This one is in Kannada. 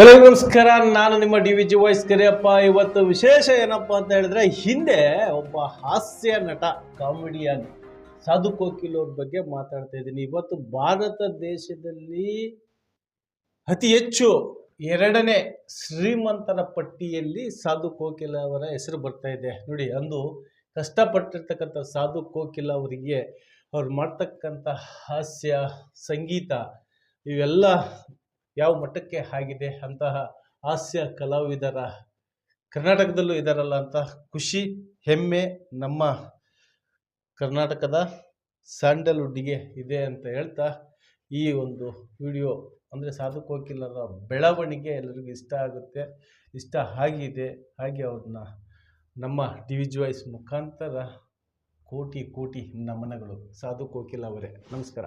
ಎಲ್ಲರಿಗೂ ನಮಸ್ಕಾರ. ನಾನು ನಿಮ್ಮ D V G voice Kariyappa. ಇವತ್ತು ವಿಶೇಷ ಏನಪ್ಪ ಅಂತ ಹೇಳಿದ್ರೆ, ಹಿಂದೆ ಒಬ್ಬ ಹಾಸ್ಯ ನಟ, ಕಾಮಿಡಿಯನ್, ಸಾಧು ಕೋಕಿಲ್ ಅವ್ರ ಬಗ್ಗೆ ಮಾತಾಡ್ತಾ ಇದ್ದೀನಿ. ಇವತ್ತು ಭಾರತ ದೇಶದಲ್ಲಿ ಅತಿ ಹೆಚ್ಚು ಎರಡನೇ ಶ್ರೀಮಂತರ ಪಟ್ಟಿಯಲ್ಲಿ ಸಾಧು ಕೋಕಿಲ ಅವರ ಹೆಸರು ಬರ್ತಾ ಇದೆ. ನೋಡಿ, ಅಂದು ಕಷ್ಟಪಟ್ಟಿರ್ತಕ್ಕಂಥ ಸಾಧು ಕೋಕಿಲ ಅವರಿಗೆ ಅವ್ರು ಮಾಡ್ತಕ್ಕಂಥ ಹಾಸ್ಯ, ಸಂಗೀತ, ಇವೆಲ್ಲ ಯಾವ ಮಟ್ಟಕ್ಕೆ ಆಗಿದೆ ಅಂತಹ ಹಾಸ್ಯ ಕಲಾವಿದರ ಕರ್ನಾಟಕದಲ್ಲೂ ಇದ್ದಾರಲ್ಲ ಅಂತ ಖುಷಿ, ಹೆಮ್ಮೆ ನಮ್ಮ ಕರ್ನಾಟಕದ ಸ್ಯಾಂಡಲ್ವುಡ್ಗೆ ಇದೆ ಅಂತ ಹೇಳ್ತಾ ಈ ಒಂದು ವಿಡಿಯೋ. ಅಂದರೆ ಸಾಧು ಕೋಕಿಲರ ಬೆಳವಣಿಗೆ ಎಲ್ಲರಿಗೂ ಇಷ್ಟ ಆಗುತ್ತೆ, ಇಷ್ಟ ಆಗಿದೆ. ಹಾಗೆ ಅವ್ರನ್ನ ನಮ್ಮ ಡಿ ವಿ ವಾಯ್ಸ್ ಮುಖಾಂತರ ಕೋಟಿ ಕೋಟಿ ನಮನಗಳು. ಸಾಧು ಕೋಕಿಲ ಅವರೇ, ನಮಸ್ಕಾರ.